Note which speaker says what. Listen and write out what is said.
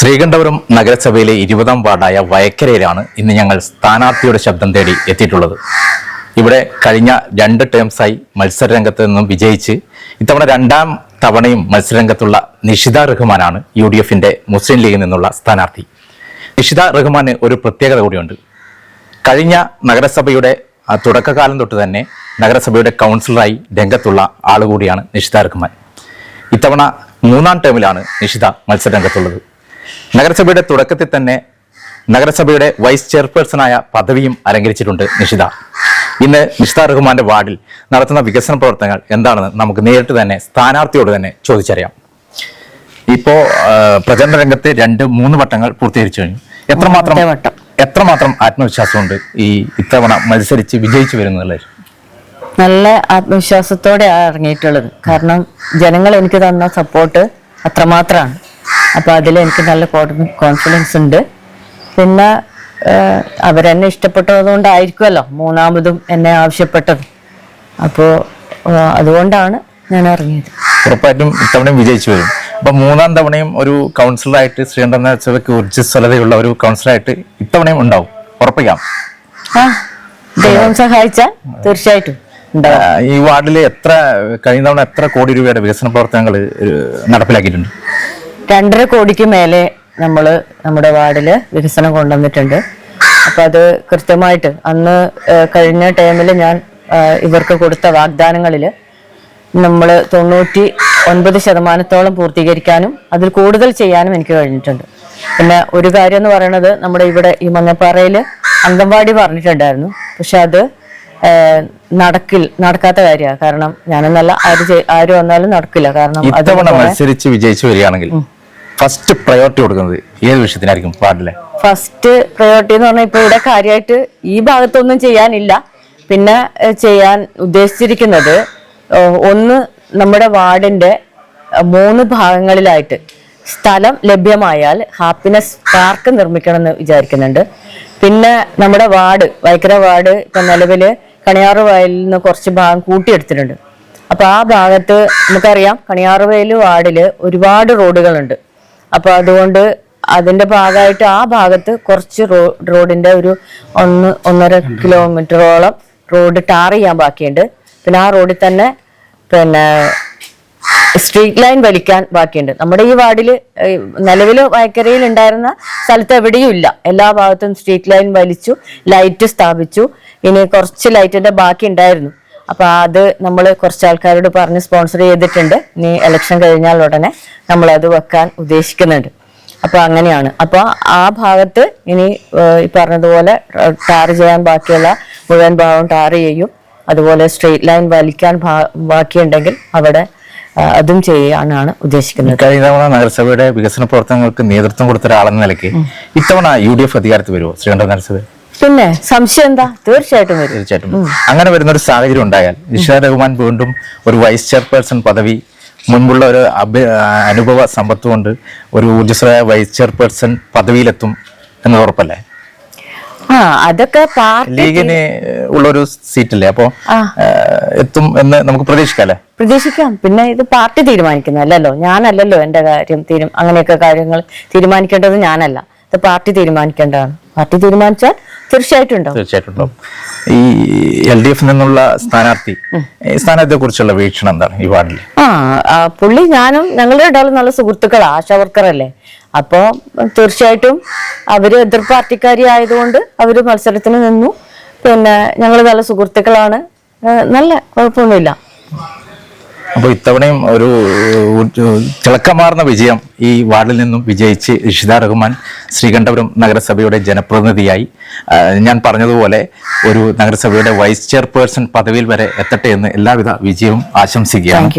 Speaker 1: ശ്രീകണ്ഠപുരം നഗരസഭയിലെ ഇരുപതാം വാർഡായ വയക്കരയിലാണ് ഇന്ന് ഞങ്ങൾ സ്ഥാനാർത്ഥിയുടെ ശബ്ദം തേടി എത്തിയിട്ടുള്ളത്. ഇവിടെ കഴിഞ്ഞ രണ്ട് ടേംസായി മത്സരരംഗത്ത് നിന്നും വിജയിച്ച് ഇത്തവണ രണ്ടാം തവണയും മത്സരരംഗത്തുള്ള നിഷിത റഹ്മാനാണ് യു ഡി എഫിന്റെ മുസ്ലിം ലീഗിൽ നിന്നുള്ള സ്ഥാനാർത്ഥി. നിഷിത റഹ്മാന് ഒരു പ്രത്യേകത കൂടിയുണ്ട്. കഴിഞ്ഞ നഗരസഭയുടെ തുടക്കകാലം തൊട്ട് തന്നെ നഗരസഭയുടെ കൗൺസിലറായി രംഗത്തുള്ള ആളുകൂടിയാണ് നിഷിത റഹ്മാൻ. ഇത്തവണ മൂന്നാം ടേമിലാണ് നിഷിത മത്സരരംഗത്തുള്ളത്. നഗരസഭയുടെ തുടക്കത്തിൽ തന്നെ നഗരസഭയുടെ വൈസ് ചെയർപേഴ്സണായ പദവിയും അലങ്കരിച്ചിട്ടുണ്ട് നിഷിത. ഇന്ന് നിഷിത റഹ്മാന്റെ വാർഡിൽ നടത്തുന്ന വികസന പ്രവർത്തനങ്ങൾ എന്താണെന്ന് നമുക്ക് നേരിട്ട് തന്നെ സ്ഥാനാർത്ഥിയോട് തന്നെ ചോദിച്ചറിയാം. ഇപ്പോ പ്രചരണ രംഗത്ത് രണ്ട് മൂന്ന് വട്ടങ്ങൾ പൂർത്തീകരിച്ചു കഴിഞ്ഞു. എത്രമാത്രം. എത്രമാത്രം ആത്മവിശ്വാസമുണ്ട് ഈ ഇത്തവണ മത്സരിച്ച് വിജയിച്ചു വരുന്നതിൽ?
Speaker 2: നല്ല ആത്മവിശ്വാസത്തോടെ ഇറങ്ങിയിട്ടുള്ളത്. കാരണം ജനങ്ങൾ എനിക്ക് തന്ന സപ്പോർട്ട് അത്രമാത്രമാണ്. അപ്പൊ അതിൽ എനിക്ക് നല്ല കോൺഫിഡൻസ് ഉണ്ട്. പിന്നെ അവരെന്നെ ഇഷ്ടപ്പെട്ടതുകൊണ്ടായിരിക്കുമല്ലോ മൂന്നാമതും എന്നെ ആവശ്യപ്പെട്ടത്. അപ്പോൾ അതുകൊണ്ടാണ് ഞാൻ ഇറങ്ങിയത്.
Speaker 1: ഉറപ്പായിട്ടും ഇത്തവണയും വിജയിച്ചു വരും. അപ്പൊ മൂന്നാം തവണയും ഒരു കൗൺസിലറായിട്ട് ശ്രീകണ്ഠൻ നഗരസഭയ്ക്ക് ഊർജസ്വലതയുള്ള ഒരു കൗൺസിലറായിട്ട് ഇത്തവണയും ഉണ്ടാവും. ഉറപ്പിക്കാം.
Speaker 2: ദൈവം സഹായിച്ചാൽ തീർച്ചയായിട്ടും
Speaker 1: ഈ വാർഡിൽ എത്ര കഴിഞ്ഞ തവണ എത്ര കോടി രൂപയുടെ വികസന പ്രവർത്തനങ്ങൾ നടപ്പിലാക്കിയിട്ടുണ്ട്?
Speaker 2: രണ്ടര കോടിക്ക് മേലെ നമ്മൾ നമ്മുടെ വാർഡിൽ വികസനം കൊണ്ടുവന്നിട്ടുണ്ട്. അപ്പൊ അത് കൃത്യമായിട്ട് അന്ന് കഴിഞ്ഞ ടൈമിൽ ഞാൻ ഇവർക്ക് കൊടുത്ത വാഗ്ദാനങ്ങളിൽ നമ്മൾ തൊണ്ണൂറ്റി ഒൻപത് ശതമാനത്തോളം പൂർത്തീകരിക്കാനും അതിൽ കൂടുതൽ ചെയ്യാനും എനിക്ക് കഴിഞ്ഞിട്ടുണ്ട്. പിന്നെ ഒരു കാര്യം എന്ന് പറയുന്നത് നമ്മുടെ ഇവിടെ ഈ മഞ്ഞപ്പാറയിൽ അംഗൻവാടി പറഞ്ഞിട്ടുണ്ടായിരുന്നു. പക്ഷെ അത് നടക്കിൽ നടക്കാത്ത കാര്യമാണ്. കാരണം ഞാനെന്നല്ല ആര് ആര് വന്നാലും നടക്കില്ല. കാരണം
Speaker 1: മത്സരിച്ച് വിജയിച്ചു വരികയാണെങ്കിൽ ഫസ്റ്റ് പ്രയോറിറ്റി കൊടുക്കുന്നത് ഏത് വിഷയത്തിനായിരിക്കും വാർഡിലെ
Speaker 2: ഫസ്റ്റ് പ്രയോറിറ്റി എന്ന് പറഞ്ഞാൽ ഇപ്പൊ ഇവിടെ കാര്യമായിട്ട് ഈ ഭാഗത്തൊന്നും ചെയ്യാനില്ല. പിന്നെ ചെയ്യാൻ ഉദ്ദേശിച്ചിരിക്കുന്നത് ഒന്ന് നമ്മുടെ വാർഡിന്റെ മൂന്ന് ഭാഗങ്ങളിലായിട്ട് സ്ഥലം ലഭ്യമായാൽ ഹാപ്പിനെസ് പാർക്ക് നിർമ്മിക്കണം എന്ന് വിചാരിക്കുന്നുണ്ട്. പിന്നെ നമ്മുടെ വാർഡ് വൈക്കര വാർഡ് ഇപ്പൊ നിലവിൽ കണിയാറ് വയലിൽ നിന്ന് കുറച്ച് ഭാഗം കൂട്ടിയെടുത്തിട്ടുണ്ട്. അപ്പൊ ആ ഭാഗത്ത് നമുക്കറിയാം കണിയാറുവയൽ വാർഡിൽ ഒരുപാട് റോഡുകളുണ്ട്. അപ്പൊ അതുകൊണ്ട് അതിന്റെ ഭാഗമായിട്ട് ആ ഭാഗത്ത് കുറച്ച് റോഡിന്റെ ഒരു ഒന്ന് ഒന്നര കിലോമീറ്ററോളം റോഡ് ടാർ ചെയ്യാൻ ബാക്കിയുണ്ട്. പിന്നെ ആ റോഡിൽ തന്നെ പിന്നെ സ്ട്രീറ്റ് ലൈൻ വലിക്കാൻ ബാക്കിയുണ്ട്. നമ്മുടെ ഈ വാർഡിൽ നിലവിൽ വയക്കരയിൽ ഉണ്ടായിരുന്ന സ്ഥലത്ത് എവിടെയും ഇല്ല. എല്ലാ ഭാഗത്തും സ്ട്രീറ്റ് ലൈൻ വലിച്ചു ലൈറ്റ് സ്ഥാപിച്ചു. ഇനി കുറച്ച് ലൈറ്റിന്റെ ബാക്കി ഉണ്ടായിരുന്നു. അപ്പൊ അത് നമ്മൾ കുറച്ച് ആൾക്കാരോട് പറഞ്ഞ് സ്പോൺസർ ചെയ്തിട്ടുണ്ട്. ഇനി ഇലക്ഷൻ കഴിഞ്ഞാൽ ഉടനെ നമ്മൾ അത് വെക്കാൻ ഉദ്ദേശിക്കുന്നുണ്ട്. അപ്പൊ അങ്ങനെയാണ്. അപ്പൊ ആ ഭാഗത്ത് ഇനി ഈ പറഞ്ഞതുപോലെ ടാർ ചെയ്യാൻ ബാക്കിയുള്ള മുഴുവൻ ഭാഗം ടാർ ചെയ്യും. അതുപോലെ സ്ട്രെയിറ്റ് ലൈൻ വലിക്കാൻ ബാക്കിയുണ്ടെങ്കിൽ അവിടെ അതും ചെയ്യാനാണ് ഉദ്ദേശിക്കുന്നത്.
Speaker 1: കഴിഞ്ഞ തവണ നഗരസഭയുടെ വികസന പ്രവർത്തനങ്ങൾക്ക് നേതൃത്വം കൊടുത്ത ഒരാളെന്ന നിലയ്ക്ക് ഇത്തവണ യു ഡി എഫ് അധികാരത്തിൽ വരുമോ ശ്രീകണ്ഠ നഗരസഭ
Speaker 2: പിന്നെ സംശയം എന്താ? തീർച്ചയായിട്ടും വരും.
Speaker 1: തീർച്ചയായിട്ടും അങ്ങനെ വരുന്ന ഒരു സാഹചര്യം ഉണ്ടായാൽ നിഷാ റഹ്മാൻ വീണ്ടും ഒരു വൈസ് ചെയർപേഴ്സൺ പദവി മുൻപുള്ള ഒരു അഭി- അനുഭവ സമ്പത്ത് കൊണ്ട് ഒരു ഊർജസ്വരായ വൈസ് ചെയർപേഴ്സൺ പദവിയിലെത്തും എന്ന് ഉറപ്പല്ലേ?
Speaker 2: ആ അതൊക്കെ
Speaker 1: ലീഗിന് ഉള്ളൊരു സീറ്റല്ലേ? അപ്പോ എത്തും എന്ന് നമുക്ക് പ്രതീക്ഷിക്കാല്ലേ
Speaker 2: പ്രതീക്ഷിക്കാം. പിന്നെ ഇത് പാർട്ടി തീരുമാനിക്കുന്നതല്ലല്ലോ ഞാനല്ലല്ലോ എന്റെ കാര്യം തീരും അങ്ങനെയൊക്കെ കാര്യങ്ങൾ തീരുമാനിക്കേണ്ടത് ഞാനല്ല. ഇത് പാർട്ടി തീരുമാനിക്കേണ്ടതാണ്. പാർട്ടി തീരുമാനിച്ചാൽ തീർച്ചയായിട്ടും
Speaker 1: തീർച്ചയായിട്ടും ഈ എൽ ഡി എഫ് നിന്നുള്ള സ്ഥാനാർത്ഥി സ്ഥാനാർത്ഥിയെ കുറിച്ചുള്ള വീക്ഷണം എന്താണ് ഈ വാർഡിൽ?
Speaker 2: ആ പുള്ളി ഞാനും ഞങ്ങളുടെ ഇടയിൽ നല്ല സുഹൃത്തുക്കൾ ആശാ വർക്കറല്ലേ. അപ്പോ തീർച്ചയായിട്ടും അവർ എതിർ പാർട്ടിക്കാരി ആയതുകൊണ്ട് അവർ മത്സരത്തിന് നിന്നു. പിന്നെ ഞങ്ങൾ നല്ല സുഹൃത്തുക്കളാണ്. നല്ല കുഴപ്പമൊന്നുമില്ല.
Speaker 1: അപ്പോൾ ഇത്തവണയും ഒരു തിളക്കമാർന്ന വിജയം ഈ വാർഡിൽ നിന്നും വിജയിച്ച് ഇഷിത റഹ്മാൻ ശ്രീകണ്ഠപുരം നഗരസഭയുടെ ജനപ്രതിനിധിയായി. ഞാൻ പറഞ്ഞതുപോലെ ഒരു നഗരസഭയുടെ വൈസ് ചെയർപേഴ്സൺ പദവിയിൽ വരെ എത്തട്ടെ എന്ന് എല്ലാവിധ വിജയവും ആശംസിക്കുകയാണ്.